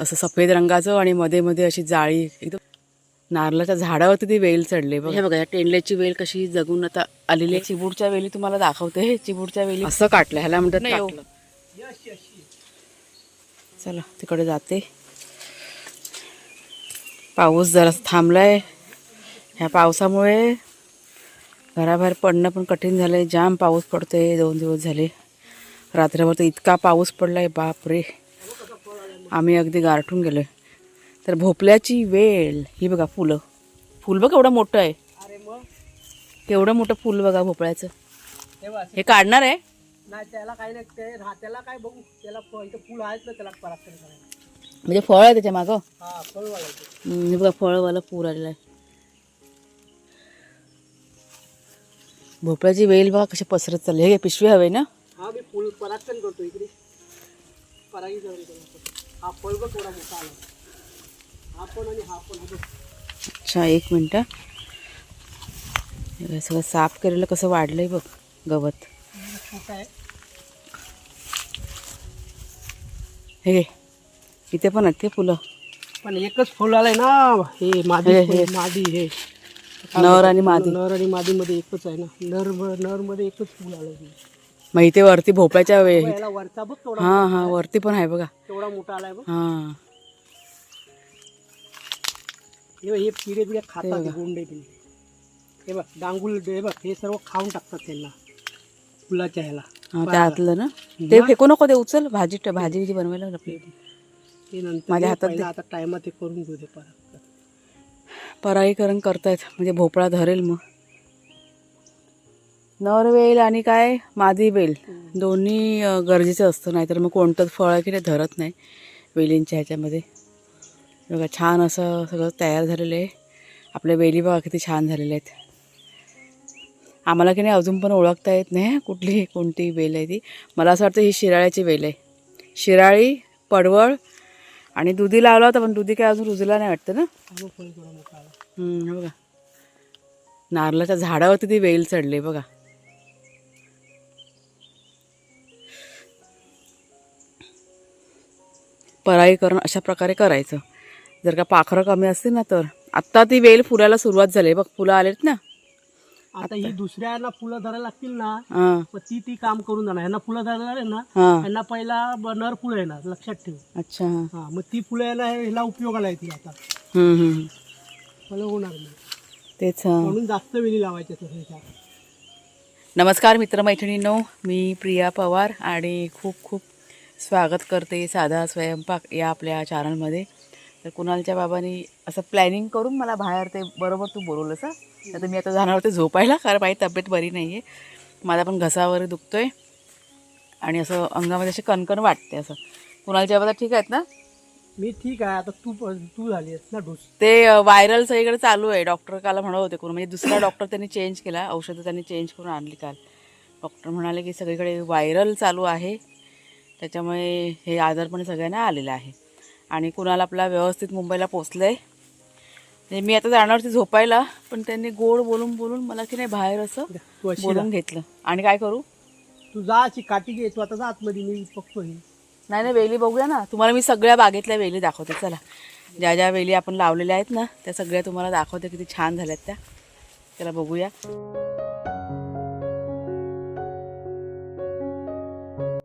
असं सफेद रंगाचं आणि मध्ये मध्ये अशी जाळी एकदम नारळाच्या झाडावरती ती वेल चढले बघ. हे बघा या टेंडल्याची वेल कशी जगून आता आलेली आहे. चिबूडच्या वेली तुम्हाला दाखवते. हे चिबूडच्या वेली असं काटलं ह्याला म्हणतात काटलं. चला तिकडे जाते. पाऊस जरा थांबलाय. ह्या पावसामुळे घराबाहेर पडणं पण कठीण झालंय. जाम पाऊस पडतोय दोन दिवस झाले. रात्रभर तर इतका पाऊस पडलाय बापरे. आम्ही अगदी गारठून गेलोय. तर भोपळ्याची वेल ही बघा फुलं. फुल बघ एवढं मोठं आहे. अरे मग? केवढं मोठं फुल बघा भोपळ्याचं. हे काढणार आहे? नाही त्याला काही नाही ते त्याला काय बघू? त्याला इथं फुल आहेत ना त्याला करायला. म्हणजे फळ आहे त्याच्या मागं? हा बघा फळवाला पूर आलेला आहे. भोपळ्याची वेल बघा कशी पसरत चालली हे पिशवी हवे ना? हा मी फुल पराक्रम करतो इकडे. परागी हा फळ बघ थोडा मोठा आला. हा पण आणि हा पण हा बघ. अच्छा एक मिनटं. हे सगळं साफ केलेलं कसं वाढलंय बघ गवत. छोटा आहे. हे इथे पण आहेत ते फुलं. पण एकच फुल आलंय ना हे मादी हे, हे. मादी हे. नर आणि मादी. नर आणि मादी मध्ये एकच आहे ना. नर नरमध्ये एकच फुल आलंय. मग इथे वरती भोपळ्याच्या वे हा हा वरती पण आहे बघा. तेवढा मोठा आलाय बघ. हा. हे बघ, हे पिढे पिढे खातात हे गोंडे हे बघ डांगुल हे बघ हे सर्व खाऊन टाकतात त्यांना. फुलाच्या ह्याला. हा त्या आतलं ना? ते फेकू नको ते उचल. भाजी भाजी जी बनवायला आपली ते नंतर माझ्या हे हातात पहिलं आता टायमात ते करून घेऊ दे परत. पराईकरण करतायत. म्हणजे भोपळा धरेल मग. नर वेल आणि काय? मादी वेल. दोन्ही गरजेचं असतं नाहीतर मग कोणतंच फळ आहे की ते धरत नाही वेलींच्या ह्याच्यामध्ये. बघा छान असं सगळं तयार झालेलं आहे. आपल्या वेली बघा किती छान झालेल्या आहेत. आम्हाला की नाही अजून पण ओळखता येत नाही कुठली कोणती वेल आहे ती. मला असं वाटतं ही शिराळ्याची वेल आहे. शिराळी पडवळ आणि दुधी लावला होता पण दुधी काय अजून रुजला नाही वाटतं ना? हे बघा. नारळाच्या झाडावरती ती वेल चढले बघा. पराईकरण अशा प्रकारे करायचं. जर का पाखरं कमी असतील ना तर. आत्ता ती वेल फुलायला सुरुवात झाली. बघ फुलं आलेत ना. आता ही दुसऱ्यांना फुलं धरायला लागतील ना ती ती काम करून जाणार. यांना फुलं धरणार आहे ना यांना पहिला नर फुलं येणार लक्षात ठेव. अच्छा हां. मग ती फुलं यायला ह्याला उपयोगाला येतील आता. फळं होणार नाही. तेच म्हणून जास्त वेली लावायच्या ह्याच्या. नमस्कार मित्रमैत्रिणींनो. मी प्रिया पवार आणि खूप खूप स्वागत करते साधा स्वयंपाक या आपल्या चॅनलमध्ये तर कुणालच्या बाबांनी असं प्लॅनिंग करून मला बाहेर ते बरोबर तू बोलवलंस हं? तर मी आता जाणार होते झोपायला कारण माझी तब्येत बरी नाही आहे माझा पण घसा वगैरे दुखतोय. आणि असं अंगामध्ये अशी कणकण वाटते असं. कुणालच्या बाबा ठीक आहेत ना? मी ठीक आहे. आता तू तू झाली आहेस ना डोस? ते व्हायरल सगळीकडे चालू आहे. डॉक्टर काल म्हणत होते कोण. म्हणजे दुसरा डॉक्टर त्यांनी चेंज केला. औषधं त्यांनी चेंज करून आणली काल. डॉक्टर म्हणाले की सगळीकडे व्हायरल चालू आहे. त्याच्यामुळे हे आजारपण सगळ्यांना आलेलं आहे. आणि कुणाला आपला व्यवस्थित मुंबईला पोचलं आहे मी आता जाणार होती झोपायला पण त्यांनी गोड बोलून बोलून मला की नाही बाहेर असं तू बोलून घेतलं. आणि काय करू? तू जा अशी काठी घे तू आता जा आतमध्ये मी बघतो नाही नाही वेली बघूया ना. तुम्हाला मी सगळ्या बागेतल्या वेली दाखवते चला. ज्या ज्या वेली आपण लावलेल्या आहेत ना त्या सगळ्या तुम्हाला दाखवते किती छान झाल्यात त्या. त्याला बघूया.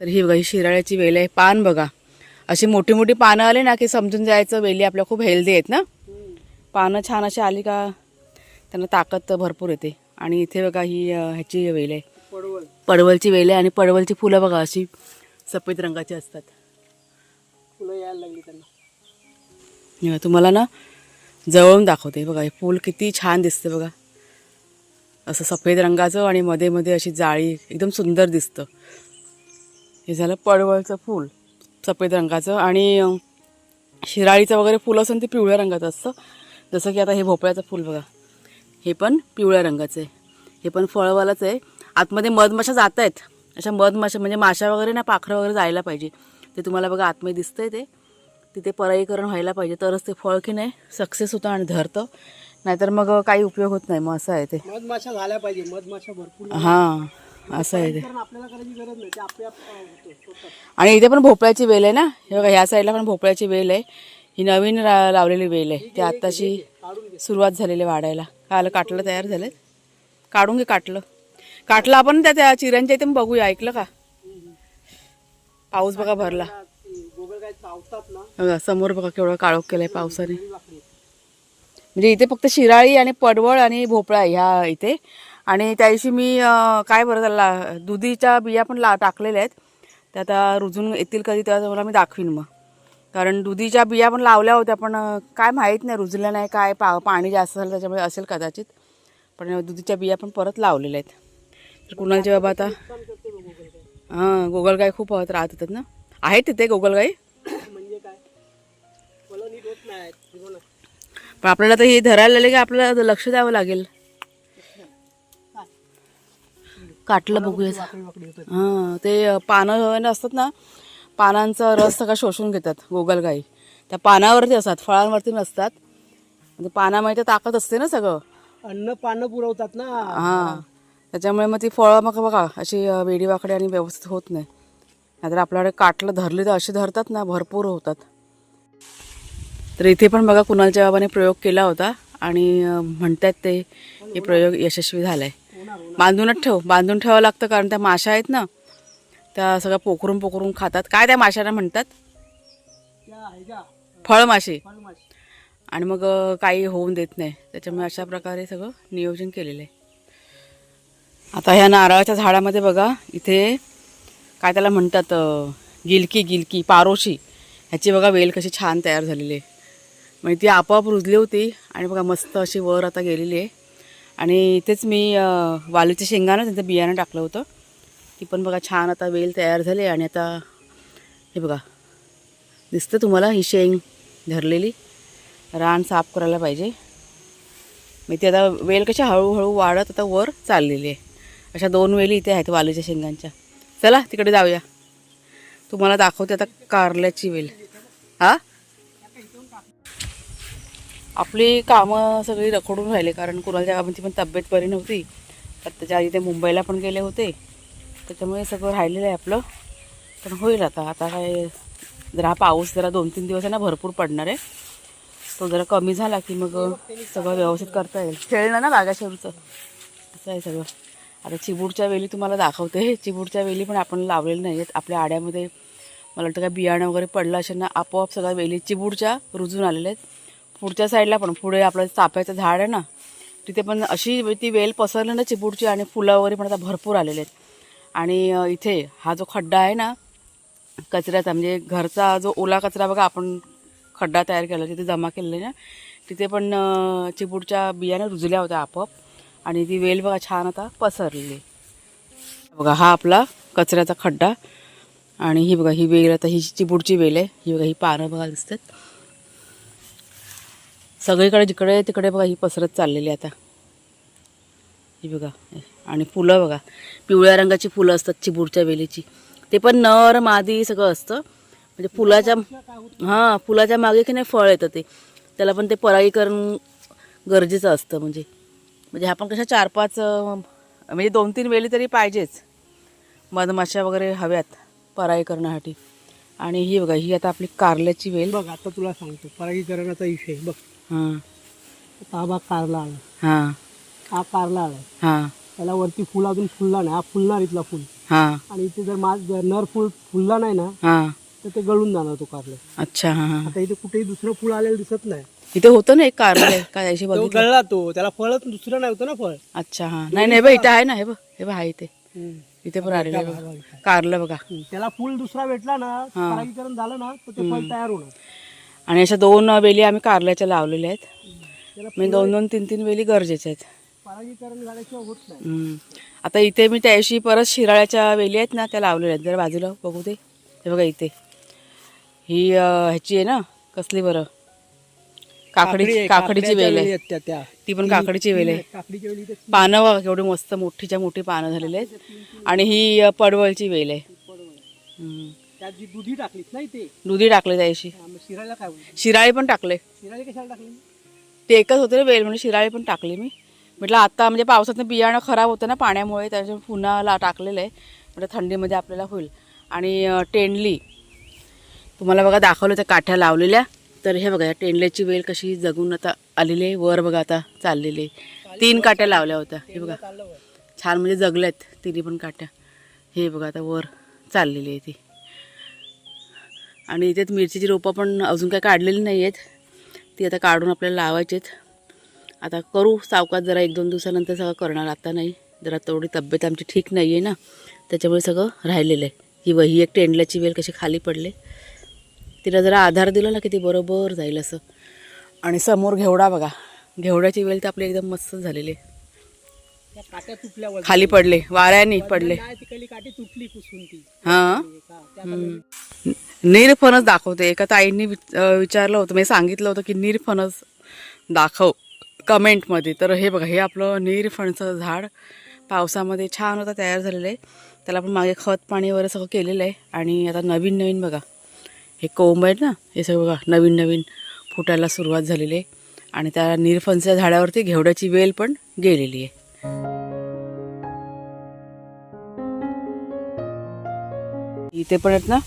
तर ही बघा ही शिराळ्याची वेल आहे. पान बघा. अशी मोठी मोठी पानं आली ना की समजून जायचं वेली आपल्या खूप हेल्दी आहेत ना? पानं छान अशी आली का त्यांना ताकद भरपूर येते. आणि इथे बघा ही ह्याची वेल आहे. पडवलची वेल आहे आणि पडवलची फुलं बघा अशी सफेद रंगाची असतात. फुलं यायला लागली त्यांना. तुम्हाला ना जवळून दाखवते. बघा हे फूल किती छान दिसते बघा. असं सफेद रंगाचं आणि मध्ये मध्ये अशी जाळी एकदम सुंदर दिसतं. हे झालं पडवळचं फूल सफेद रंगाचं आणि शिराळीचं वगैरे फूल असून ते पिवळ्या रंगाचं असतं. जसं की आता हे भोपळ्याचं फूल बघा. हे पण पिवळ्या रंगाचं आहे. हे पण फळवालंच आहे. आतमध्ये मधमाशा जात आहेत अशा मधमाशा म्हणजे माशा वगैरे ना पाखरं वगैरे जायला पाहिजे. ते तुम्हाला बघा आतमध्ये दिसतंय ते. तिथे पराईकरण व्हायला पाहिजे. तरच ते फळ की नाही सक्सेस होतं आणि धरतं. नाहीतर मग काही उपयोग होत नाही. मग असं आहे ते. मधमाशा झाल्या पाहिजे. मधमाशा भरपूर हां. असं आहे ते. आणि इथे पण भोपळ्याची वेल आहे ना? हे बघा ह्या साईडला पण भोपळ्याची वेल आहे. ही नवीन लावलेली वेल आहे. ती आत्ताशी सुरुवात झालेली आहे वाढायला. काल काटलं तयार झालं काढून घे काटलं. काटलं आपण त्या त्या चिऱ्यांच्या इथे बघूया ऐकलं का? पाऊस बघा भरला. समोर बघा केवढं काळोख केलंय पावसाने. म्हणजे इथे फक्त शिराळी आणि पडवळ आणि भोपळा ह्या इथे. आणि त्या दिवशी मी काय बरं त्याला दुधीच्या बिया पण ला टाकलेल्या आहेत. त्या आता रुजून येतील कधी तेव्हा तुम्हाला मी दाखवीन मग. कारण दुधीच्या बिया पण लावल्या होत्या पण काय माहीत नाही रुजल्या नाही काय पा पाणी जास्त झालं त्याच्यामुळे असेल कदाचित. पण दुधीच्या बिया पण परत लावलेल्या आहेत. तर कुणालचे बाबा आता हां गोगलगाय खूप राहत होतात ना? आहेत तिथे गोगलगाई? म्हणजे. पण आपल्याला तर हे धरायला लागले की आपल्याला लक्ष द्यावं लागेल. काटलं बघूया हां ते पानं असतात ना पानांचा रस सगळा शोषून घेतात गोगलगाई. त्या पानावरती असतात फळांवरती नसतात. पानामध्ये तर ताकद असते ना सगळं. अन्न पानं पुरवतात ना. हां त्याच्यामुळे मग ती फळं मग बघा अशी वेडीवाकडे आणि व्यवस्थित होत नाही. नाहीतर आपल्याकडे काटलं धरली तर अशी धरतात ना भरपूर होतात. तर इथे पण बघा कुणालच्या बाबाने प्रयोग केला होता आणि म्हणतात ते हे प्रयोग यशस्वी झाला आहे बांधूनच ठेव. बांधून ठेवावं लागतं कारण त्या माशा आहेत ना. त्या सगळ्या पोखरून पोखरून खातात. काय त्या माशांना म्हणतात? फळमाशी आणि मग काही होऊन देत नाही. त्याच्यामुळे अशा प्रकारे सगळं नियोजन केलेलं आहे. आता ह्या नारळाच्या झाडामध्ये बघा इथे काय त्याला म्हणतात गिलकी गिलकी पारोशी. ह्याची बघा वेल कशी छान तयार झालेली आहे. म्हणजे ती आपोआप रुजली होती. आणि बघा मस्त अशी वर आता गेलेली आहे. आणि इथेच मी वालूच्या वालीच्या शेंगानं त्यांचं बियाणं टाकलं होतं. ती पण बघा छान आता वेल तयार झाली आणि आता हे बघा दिसतं तुम्हाला ही शेंग धरलेली. रान साफ करायला पाहिजे. मी ती आता वेल कशा हळूहळू वाढत आता वर चाललेली आहे. अशा दोन वेली इथे आहेत वालीच्या शेंगांच्या. चला तिकडे जाऊया. तुम्हाला दाखवते आता कारल्याची वेल. हां? आपली कामं सगळी रखडून राहिले कारण कुणाच्या कामाची म्हणजे पण तब्येत बरी नव्हती. तर त्याच्या आधी ते मुंबईला पण गेले होते. त्याच्यामुळे सगळं राहिलेलं आहे आपलं. पण होईल आता. आता काय जरा पाऊस जरा दोन तीन दिवस आहे ना भरपूर पडणार आहे. तो जरा कमी झाला की मग सगळं व्यवस्थित करता येईल. खेळलं ना बागाशेरूचं असं आहे सगळं. आता चिबूडच्या वेली तुम्हाला दाखवते. चिबूडच्या वेली पण आपण लावलेल्या नाही आहेत आपल्या आड्यामध्ये मला वाटतं काय बियाणं वगैरे पडलं असेल ना आपोआप सगळ्या वेली चिबूडच्या रुजून आलेल्या आहेत. पुढच्या साईडला पण पुढे आपलं चाफ्याचं झाड आहे ना तिथे पण अशी ती वेल पसरली ना चिपूडची आणि फुलं वगैरे पण आता भरपूर आलेले आहेत. आणि इथे हा जो खड्डा आहे ना कचऱ्याचा म्हणजे घरचा जो ओला कचरा बघा आपण खड्डा तयार केला तिथे जमा केलेला ना तिथे पण चिपूडच्या बियाने बियाणं रुजल्या होत्या आपोआप. आणि ती वेल बघा छान आता पसरलेली बघा हा आपला कचऱ्याचा खड्डा. आणि ही बघा ही वेल आता ही चिपूडची वेल आहे. ही बघा ही पानं बघा दिसतात. सगळीकडे जिकडे तिकडे बघा ही पसरत चाललेली आहे आता. ही बघा आणि फुलं बघा. पिवळ्या रंगाची फुलं असतात चिबूरच्या वेलीची. ते पण नर मादी सगळं असतं. म्हणजे फुलाच्या हां फुलाच्या मागे की नाही फळ येतं ते. त्याला पण ते परागीकरण गरजेचं असतं म्हणजे. म्हणजे आपण कशा चार पाच म्हणजे दोन तीन वेली तरी पाहिजेच. मधमाशा वगैरे हव्यात परागीकरणासाठी. आणि ही बघा ही आता आपली कारल्याची वेल. बघ आता तुला सांगतो परागीकरणाचा विषय बघ हां. हा भाग कारला आला. हां. हा कारला आलाय हां. त्याला वरती फुल अजून फुलला नाही. हा फुलणार इथला फुल. हां. आणि इथे जर मा जर नर फुल फुलला नाही ना हां. तर ते गळून जाणार तो कारला. अच्छा हां हां. आता इथे कुठेही दुसरं फुल आलेलं दिसत नाही. इथे होतं ना एक कारलं काय तो बघितलं? गळला तो. त्याला फळच दुसरं नाही होतं ना फळ. अच्छा हां. नाही नाही बघ इथे आहे ना. हे बघ हे बघ आहे इथे. इथे पण आलेलं आहे बघा. कारलं बघा. त्याला फुल दुसरा भेटला ना परागीकरण झालं ना तर ते फळ तयार होणार. आणि अशा दोन वेली आम्ही कारल्याच्या लावलेल्या आहेत. म्हणजे दोन दोन तीन तीन वेली गरजेच्या आहेत. आता इथे मी त्याशी परत शिराळ्याच्या वेली आहेत ना त्या लावलेल्या आहेत. जरा बाजूला बघू ते हे बघा इथे. ही ह्याची आहे ना कसली बरं? काकडी काकडी- काकडीची वेल आहे. आहेत त्या त्या. ती पण काकडीची वेल आहे. पानं बघा केवढी मस्त मोठीच्या मोठी पानं झालेली आहेत. आणि ही पडवळची वेल आहे. त्यात जी दुधी टाकलीस नाही ते दुधी टाकले त्याशी शिरायला काय होईल शिराळी पण टाकले. शिराळी कशाला टाकली? ते एकच होते ना वेल म्हणजे शिराळी पण टाकली मी. म्हटलं आता म्हणजे पावसातनं बियाणं खराब होतं ना पाण्यामुळे त्याच्यामुळे पुन्हा ला टाकलेलं आहे. म्हटलं थंडीमध्ये आपल्याला होईल. आणि अं, टेंडली. तुम्हाला बघा दाखवलं त्या काठ्या लावलेल्या. तर हे बघा या टेंडल्याची वेल कशी जगून आता आलेली आहे. वर बघा आता चाललेली आहे. तीन काट्या लावल्या होत्या. हे बघा. चाललं. छान म्हणजे जगल्यात तिन्ही पण काट्या हे बघा आता वर चाललेली आहे ती. आणि इथे मिरचीची रोपं पण अजून काही काढलेली नाही आहेत ती आता काढून आपल्याला लावायची आहेत. आता करू सावकाश जरा एक दोन दिवसानंतर सगळं करणार आता नाही. जरा तेवढी तब्येत आमची ठीक नाही आहे ना. त्याच्यामुळे सगळं राहिलेलं आहे. ही वही एक टेंडल्याची वेल कशी खाली पडले. तिला जरा आधार दिला ना की ती बरोबर जाईल असं. आणि समोर घेवडा बघा. घेवड्याची वेल तर आपली एकदम मस्त झालेली आहे. खाली पडले. वाऱ्याने पडले. काठी तुटली हां. निरफणस दाखवते. एका ताईंनी विचारलं होतं मी सांगितलं होतं की निरफणस दाखव कमेंटमध्ये. तर हे बघा हे आपलं निरफणचं झाड पावसामध्ये छान होता तयार झालेलं आहे. त्याला आपण मागे खत पाणी वगैरे सगळं केलेलं आहे. आणि आता नवीन नवीन बघा हे कोंब आहेत ना हे सगळं बघा नवीन नवीन फुटायला सुरुवात झालेली आहे. आणि त्या निरफणच्या झाडावरती घेवड्याची वेल पण गेलेली आहे. इथे पण आहेत ना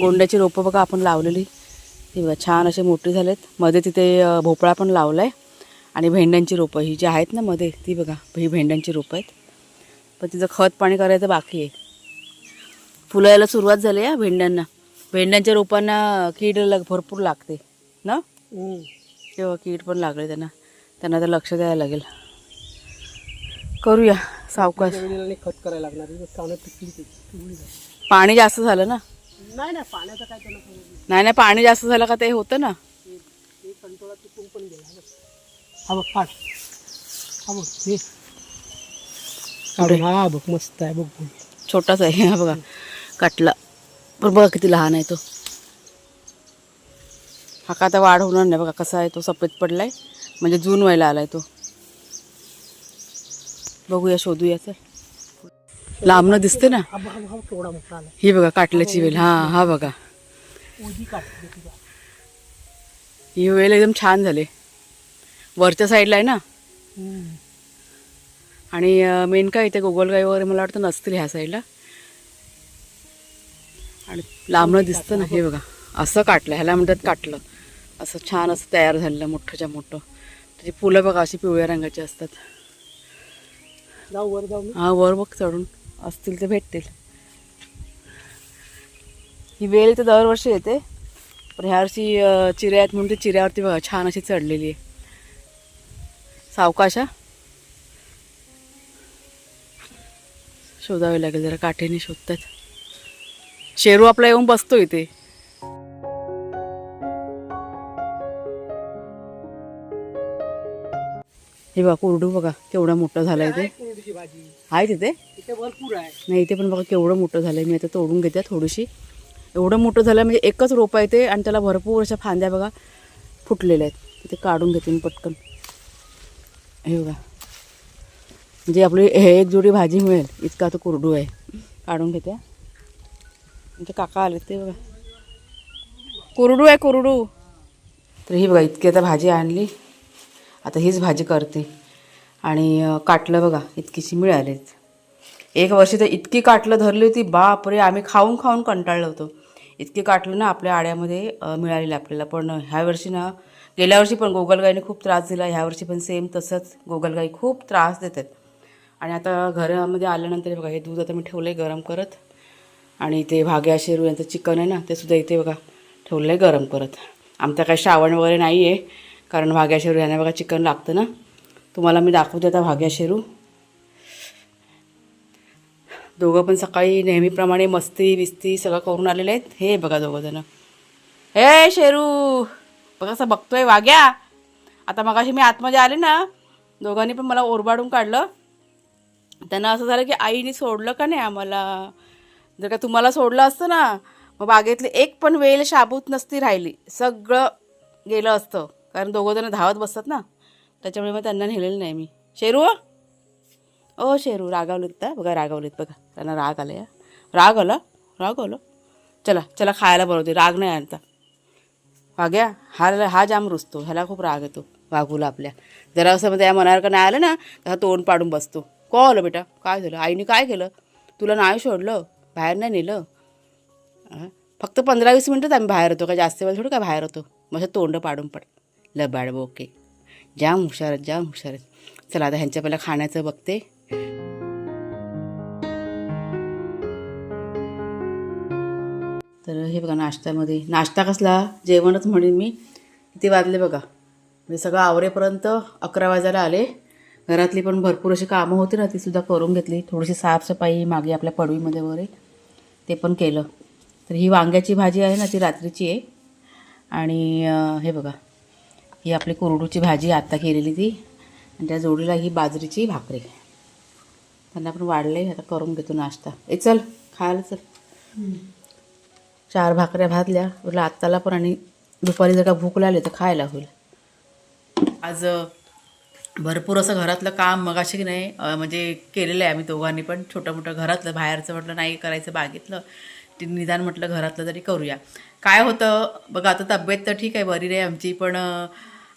गोंड्याची रोपं बघा आपण लावलेली. ती बघा छान असे मोठे झालेत. मध्ये तिथे भोपळा पण लावला आहे आणि भेंड्यांची रोपं ही जी आहेत ना मध्ये ती बघा ही भेंड्यांची रोपं आहेत. पण तिचं खत पाणी करायचं बाकी आहे. फुलं यायला सुरुवात झाली आहे भेंड्यांना. भेंड्यांच्या रोपांना कीड लग भरपूर लागते ना. तेव्हा कीड पण लागले त्यांना. त्यांना तर लक्ष द्यायला लागेल. करूया सावकाश. खत करायला लागणार. पाणी जास्त झालं ना? नाही नाही पाण्याचं काय त्याला समजलं. नाही. नाही पाणी जास्त झालं का ते होतं ना. ते ते कंट्रोलात तुटून पण गेला. हा बघ. हा बघ पाठ. हा बघ हे. काढून. हा बघ मस्त आहे बघ फुल. छोटाच आहे हा बघा. काटला. पण बघा किती लहान आहे तो. हा का आता वाढ होणार नाही बघा कसा आहे तो सफेद पडलाय. म्हणजे जून व्हायला आलाय तो. बघूया शोधूया चल. लांबनं दिसते ना? हा बघ बघ, बघ केवढा मोठा आला. ही बघा काटल्याची वेल. हा हा बघा. ओझी ही वेल एकदम छान झाले. वरच्या साईडला आहे ना? आणि मेन काय इथे गोगलगाई वगैरे मला वाटतं नसतील ह्या साईडला आणि लांबनं दिसतं ना हे बघा. असं काटलं ह्याला म्हणतात काटलं. असं छान असं तयार झालेलं मोठंच्या मोठं. त्याची फुलं बघा अशी पिवळ्या रंगाची असतात. हा वर बघ चढून. असतील ते भेटतील. ही वेल तर दरवर्षी येते. पण ह्या वर्षी चिऱ्या आहेत म्हणून ती चिऱ्यावरती बघा छान अशी चढलेली आहे. सावकाश हा. शोधावे लागेल जरा काठीने शोधतात. शेरू आपला येऊन बसतो इथे. हे बघा कोरडू बघा केवढा मोठा झालाय ते. आहे तिथे? इथे भरपूर आहे. नाही इथे पण बघा केवढं मोठं झालं आहे मी आता तोडून घेते थोडीशी. एवढं मोठं झालं म्हणजे एकच रोप आहे ते आणि त्याला भरपूर अशा फांद्या बघा फुटलेल्या आहेत. ते काढून घेते मी पटकन. हे बघा. म्हणजे आपली हे एक जोडी भाजी मिळेल. इतका तो कुरडू आहे. काढून घेते. म्हणजे काका आले ते बघा. कुरडू आहे कुरडू. तर ही बघा इतकी आता भाजी आणली. आता हीच भाजी करते. आणि काटलं बघा इतकीशी मिळालीच एक वर्षी तर इतकी काटलं धरली होती बापरे आम्ही खाऊन खाऊन कंटाळलो होतो. इतकी काटलं ना आपल्या आड्यामध्ये मिळालेलं आपल्याला. पण ह्या वर्षी ना गेल्या वर्षी पण गोगलगाईने खूप त्रास दिला ह्या वर्षी पण सेम तसंच गोगलगाई खूप त्रास देतात. आणि आता घरामध्ये आल्यानंतर बघा हे दूध आता मी ठेवलं आहे गरम करत. आणि ते भाग्या शेरू यांचं चिकन आहे ना ते सुद्धा इथे बघा ठेवलं आहे गरम करत. आमचं काय श्रावण वगैरे नाही आहे कारण भाग्या शेरू यांना बघा चिकन लागतं ना. तुम्हाला मी दाखवते आता भाग्या शेरू. दोघं पण सकाळी नेहमीप्रमाणे मस्ती बिस्ती सगळं करून आलेले आहेत. हे बघा दोघं जण. हे शेरू बघा असं बघतोय वाग्या आता मगाशी मी आतमध्ये आले ना दोघांनी पण मला ओरबाडून काढलं. त्यांना असं झालं की आईने सोडलं का नाही आम्हाला? जर का तुम्हाला सोडलं असतं ना मग बागेतली एक पण वेल शाबूत नसती राहिली. सगळं गेलं असतं. कारण दोघं जण धावत बसतात ना त्याच्यामुळे मग त्यांना नेलेलं नाही मी. शेरू? ओ शेरू रागावलीत का बघा रागावलीत बघा. त्यांना राग आला या राग आला? राग आला? चला चला खायला बनवते राग नाही आणता वाग्या हा हा जाम रुजतो ह्याला खूप राग येतो वाघूला आपल्या. जरा असं म्हणजे मग त्या मनावर का नाही आलं ना तर तोंड पाडून बसतो. को आलं बेटा? काय झालं? आईने काय केलं? तुला नाही सोडलं? बाहेर नाही नेलं? फक्त पंधरा वीस मिनटंच आम्ही बाहेर होतो का जास्त वेळ थोडं काय बाहेर होतो मग तोंड पाडून पड. लबाड ओके जाम हुशार आहेत जाम हुशार. चला आता ह्यांच्या पहिला खाण्याचं बघते. तर हे बघा नाश्त्यामध्ये. नाश्ता कसला? जेवणच म्हणेन मी. किती वाजले बघा. म्हणजे सगळं आवरेपर्यंत अकरा वाजायला आले. घरातली पण भरपूर अशी कामं होती ना ती सुद्धा करून घेतली. थोडीशी साफसफाई मागे आपल्या पडवीमध्ये वगैरे. ते पण केलं. तर ही वांग्याची भाजी आहे ना ती रात्रीची आहे. आणि हे बघा. ही आपली कोरडूची भाजी आत्ता केलेली ती. आणि त्या जोडीला ही बाजरीची भाकरी. त्यांना पण वाढले आता करून घेतो नाश्ता. ए चल खायला चल. चार भाकऱ्या भाजल्या. तुला आत्ताला पण आणि दुपारी जर का भूक लागली तर खायला होईल. आज भरपूर असं घरातलं काम मगाशी की नाही म्हणजे केलेलं आहे आम्ही दोघांनी पण. छोटं मोठं घरातलं बाहेरचं म्हटलं नाही करायचं बागेतलं. ते निदान म्हटलं घरातलं तरी करूया. काय होतं बघा आता तब्येत तर ठीक आहे बरी नाही आमची पण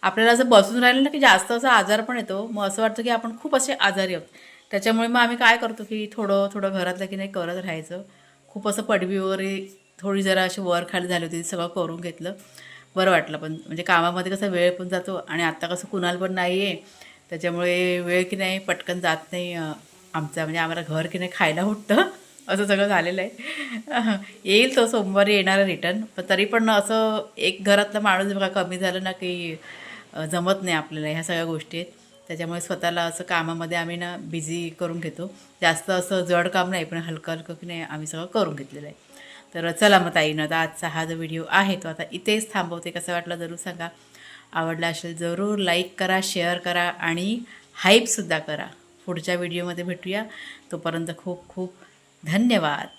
आपल्याला असं बसून राहिलं ना की जास्त असा आजार पण येतो मग असं वाटतं की आपण खूप असे आजारी आहोत. त्याच्यामुळे मग आम्ही काय करतो की थोडं थोडं घरातलं की नाही करत राहायचं. खूप असं पडवी वगैरे थोडी जरा अशी वर खाली झाली होती सगळं करून घेतलं. बरं वाटलं पण. म्हणजे कामामध्ये कसं वेळ पण जातो आणि आत्ता कसं कुणाल पण नाही आहे त्याच्यामुळे वेळ की नाही पटकन जात नाही आमचा. म्हणजे आम्हाला घर की नाही खायला उठतं. असं सगळं झालेलं आहे. येईल तो सोमवारी येणार रिटर्न. पण तरी पण असं एक घरातला माणूस बघा कमी झालं ना की जमत नाही आपल्याला ह्या सगळ्या गोष्टी आहेत. त्याच्यामुळे स्वतःला असं कामामध्ये आम्ही ना बिझी करून घेतो. जास्त असं जड काम नाही पण हलकं हलकं की नाही आम्ही सगळं करून घेतलेलं आहे. तर चला मग ताईनं आता आजचा हा जो व्हिडिओ आहे तो आता इथेच थांबवते. कसं वाटलं जरूर सांगा. आवडला असेल जरूर लाईक करा शेअर करा आणि हाईपसुद्धा करा. पुढच्या व्हिडिओमध्ये भेटूया. तोपर्यंत खूप खूप धन्यवाद.